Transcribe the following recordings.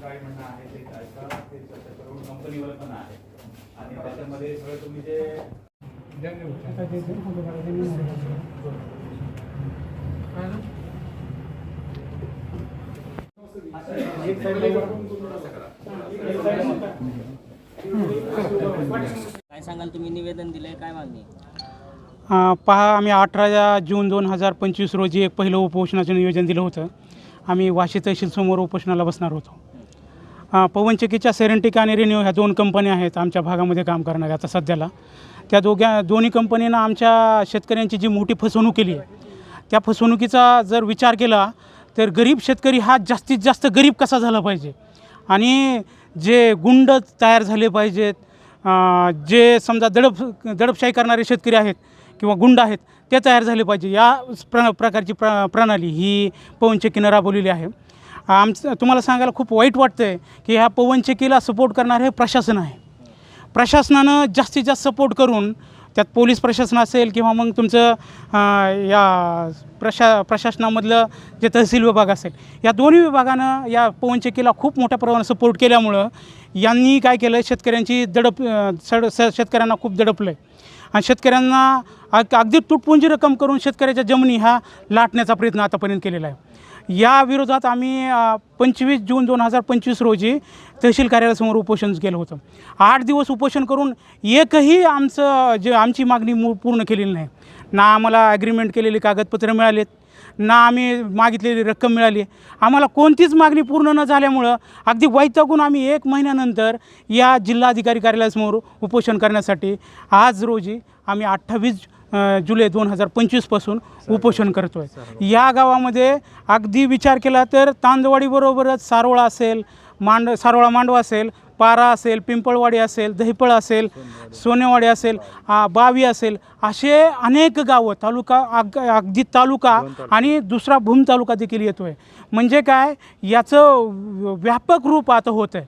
काय म्हणणं आहे ते करून कंपनीवर पण आहे आणि त्याच्यामध्ये सगळं तुम्ही जे काय सांगाल तुम्ही निवेदन दिलं काय मागणी पहा आम्ही अठरा जून दोन हजार पंचवीस रोजी एक पहिलं उपोषणाचं नियोजन दिलं होतं. आम्ही वाशी तहसीलसमोर उपोषणाला बसणार होतो. अ, पवनचक्कीच्या सेरेंटिका आणि रिन्यू ह्या दोन कंपन्या आहेत आमच्या भागामध्ये काम करणाऱ्या आता सध्याला. त्या दोघ्या दोन्ही कंपनीनं आमच्या शेतकऱ्यांची जी मोठी फसवणूक केली आहे त्या फसवणुकीचा जर विचार केला तर गरीब शेतकरी हा जास्तीत जास्त गरीब कसा झाला पाहिजे? आणि जे गुंड तयार झाले पाहिजेत जे समजा दडप दडपशाही करणारे शेतकरी आहेत किंवा गुंड आहेत ते तयार झाले पाहिजे. या प्र प्रकारची प्र प्रणाली ही पवनचक्कीनं राबवलेली आहे. आमचं तुम्हाला सांगायला खूप वाईट वाटतं आहे की ह्या पवनचक्कीला सपोर्ट करणारे हे प्रशासन आहे. प्रशासनानं जास्तीत जास्त सपोर्ट करून त्यात पोलीस प्रशासन असेल किंवा मग तुमचं या प्रशा प्रशासनामधलं जे तहसील विभाग असेल या दोन्ही विभागानं या पवनचक्कीला खूप मोठ्या प्रमाणात सपोर्ट केल्यामुळं यांनी काय केलं? शेतकऱ्यांची दडप सड स शेतकऱ्यांना खूप दडपलं आहे आणि शेतकऱ्यांना अग अगदी तुटपुंजी रक्कम करून शेतकऱ्याच्या जमिनी ह्या लाटण्याचा प्रयत्न आतापर्यंत केलेला आहे. या विरोधात आम्ही पंचवीस जून दोन हजार पंचवीस रोजी तहसील कार्यालयासमोर उपोषण केलं होतं. आठ दिवस उपोषण करून एकही आमचं जे आमची मागणी मू पूर्ण केलेली नाही. ना आम्हाला ॲग्रीमेंट केलेली कागदपत्रं मिळालेत ना आम्ही मागितलेली रक्कम मिळाली. आम्हाला कोणतीच मागणी पूर्ण न झाल्यामुळं अगदी वैतागून आम्ही एक महिन्यानंतर या जिल्हाधिकारी कार्यालयासमोर उपोषण करण्यासाठी आज रोजी आम्ही अठ्ठावीस जुलै दोन हजार पंचवीसपासून उपोषण करतो आहे या गावामध्ये अगदी विचार केला तर तांदवाडीबरोबरच सारोळा असेल मांड सारोळा मांडवा असेल पारा असेल पिंपळवाडी असेल दहिपळ असेल सोनेवाडी असेल बावी असेल असे अनेक गावं तालुका अग अगदी तालुका आणि दुसरा भूम तालुका देखील येतो आहे म्हणजे काय याचं व्यापक रूप आता होतं आहे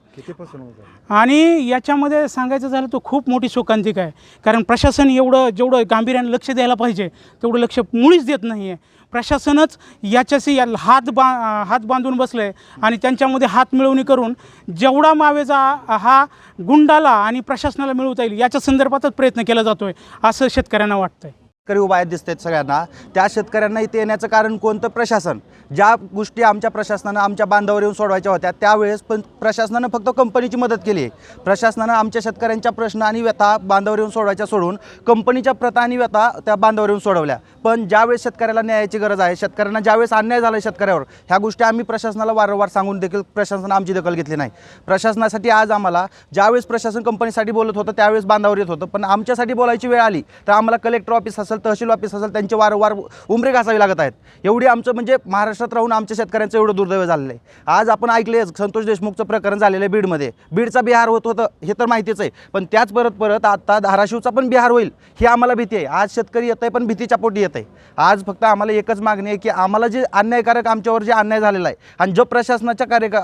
आणि याच्यामध्ये सांगायचं झालं तर खूप मोठी शोकांतिक आहे. कारण प्रशासन एवढं जेवढं गांभीर्याने लक्ष द्यायला पाहिजे तेवढं लक्ष मुळीच देत नाही आहे प्रशासनच याच्याशी या हात बा हात बांधून बसलं आहे आणि त्यांच्यामध्ये हात मिळवणी करून जेवढा मावेजा हा गुंडाला आणि प्रशासनाला मिळवता येईल याच्या संदर्भातच प्रयत्न केला जातो आहे असं शेतकऱ्यांना वाटतं आहे शेतकरी उभा आहेत दिसतात सगळ्यांना. त्या शेतकऱ्यांना इथे येण्याचं कारण कोणतं? प्रशासन. ज्या गोष्टी आमच्या प्रशासनानं आमच्या बांधावर येऊन सोडवायच्या होत्या त्यावेळेस पण प्रशासनानं फक्त कंपनीची मदत केली. आहे प्रशासनानं आमच्या शेतकऱ्यांच्या प्रश्न आणि व्यथा बांधावर येऊन सोडवायच्या सोडून कंपनीच्या प्रथा आणि व्यथा त्या बांधावर येऊन सोडवल्या. पण ज्यावेळेस शेतकऱ्याला न्यायाची गरज आहे शेतकऱ्यांना ज्यावेळेस अन्याय झाला आहे शेतकऱ्यावर ह्या गोष्टी आम्ही प्रशासनाला वारंवार सांगून देखील प्रशासनानं आमची दखल घेतली नाही. प्रशासनासाठी आज आम्हाला ज्यावेळेस प्रशासन कंपनीसाठी बोलत होतं त्यावेळेस बांधावर येत होतं. पण आमच्यासाठी बोलायची वेळ आली तर आम्हाला कलेक्टर ऑफिस असेल तहसील ऑफिस असेल त्यांचे वारंवार उमरे घासावी लागत आहेत. एवढी आमचं म्हणजे महाराष्ट्रात राहून आमच्या शेतकऱ्यांचं एवढं दुर्दैव झालेलं आहे. आज आपण ऐकले संतोष देशमुखचं प्रकरण झालेलं आहे बीडमध्ये. बीडचा बिहार होत होतं हे तर माहितीच आहे. पण त्याच परत परत आता धाराशिवचा पण बिहार होईल ही आम्हाला भीती आहे. आज शेतकरी येत आहे पण भीतीच्या पोटी येत आहे आज फक्त आम्हाला एकच मागणी आहे की आम्हाला जे अन्यायकारक आमच्यावर जे अन्याय झालेला आहे आणि जो प्रशासनाच्या कार्यका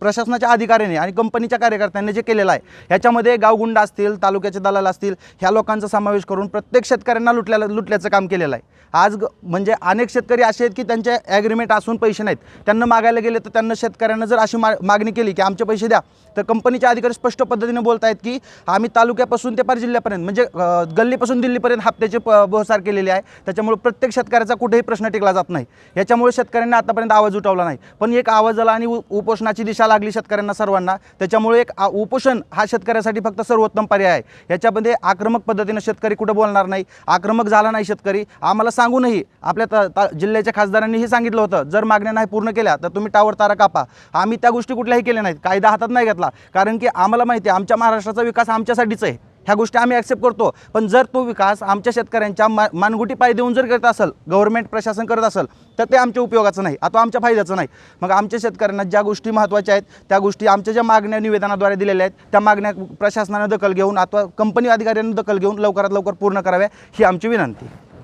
प्रशासनाच्या अधिकाऱ्याने आणि कंपनीच्या कार्यकर्त्यांनी जे केलेलं आहे ह्याच्यामध्ये गावगुंड असतील तालुक्याचे दलाल असतील ह्या लोकांचा समावेश करून प्रत्येक शेतकऱ्यांना लुटल्याला लुटल्याचं काम केलेलं आहे. आज ग म्हणजे अनेक शेतकरी असे आहेत की त्यांचे ॲग्रीमेंट असून पैसे नाहीत. त्यांना मागायला गेले तर त्यांना शेतकऱ्यांना जर अशी मा मागणी केली की आमचे पैसे द्या तर कंपनीचे अधिकारी स्पष्ट पद्धतीने बोलत आहेत की आम्ही तालुक्यापासून ते पार जिल्ह्यापर्यंत म्हणजे गल्लीपासून दिल्लीपर्यंत हप्त्याचे प बहसार केलेले आहे. त्याच्यामुळे प्रत्येक शेतकऱ्याचा कुठेही प्रश्न टिकला जात नाही. याच्यामुळे शेतकऱ्यांनी आतापर्यंत आवाज उठवला नाही. पण एक आवाज आला आणि उ- उपोषणाची दिशा लागली शेतकऱ्यांना सर्वांना. त्याच्यामुळे एक उपोषण हा शेतकऱ्यासाठी फक्त सर्वोत्तम पर्याय आहे. याच्यामध्ये आक्रमक पद्धतीनं शेतकरी कुठं बोलणार नाही. आक्रमक झाला नाही शेतकरी आम्हाला सांगूनही आपल्या त ता जिल्ह्याच्या खासदारांनीही सांगितलं होतं जर मागण्या नाही पूर्ण केल्या तर तुम्ही टावर तारा कापा. आम्ही त्या गोष्टी कुठल्याही केल्या नाहीत कायदा हातात नाही घेतला. कारण की आम्हाला माहिती आहे आमच्या महाराष्ट्राचा विकास आमच्यासाठीच आहे. ह्या गोष्टी आम्ही ॲक्सेप्ट करतो. पण जर तो विकास आमच्या शेतकऱ्यांच्या मा मानगुटी पाय देऊन जर करत असेल गव्हर्नमेंट प्रशासन करत असेल तर ते आमच्या उपयोगाचं नाही. आता आमच्या फायद्याचं नाही. मग आमच्या शेतकऱ्यांना ज्या गोष्टी महत्त्वाच्या आहेत त्या गोष्टी आमच्या ज्या मागण्या निवेदनाद्वारे दिलेल्या आहेत त्या मागण्या प्रशासनानं दखल घेऊन अथवा कंपनी अधिकाऱ्यांनी दखल घेऊन लवकरात लवकर पूर्ण कराव्या ही आमची विनंती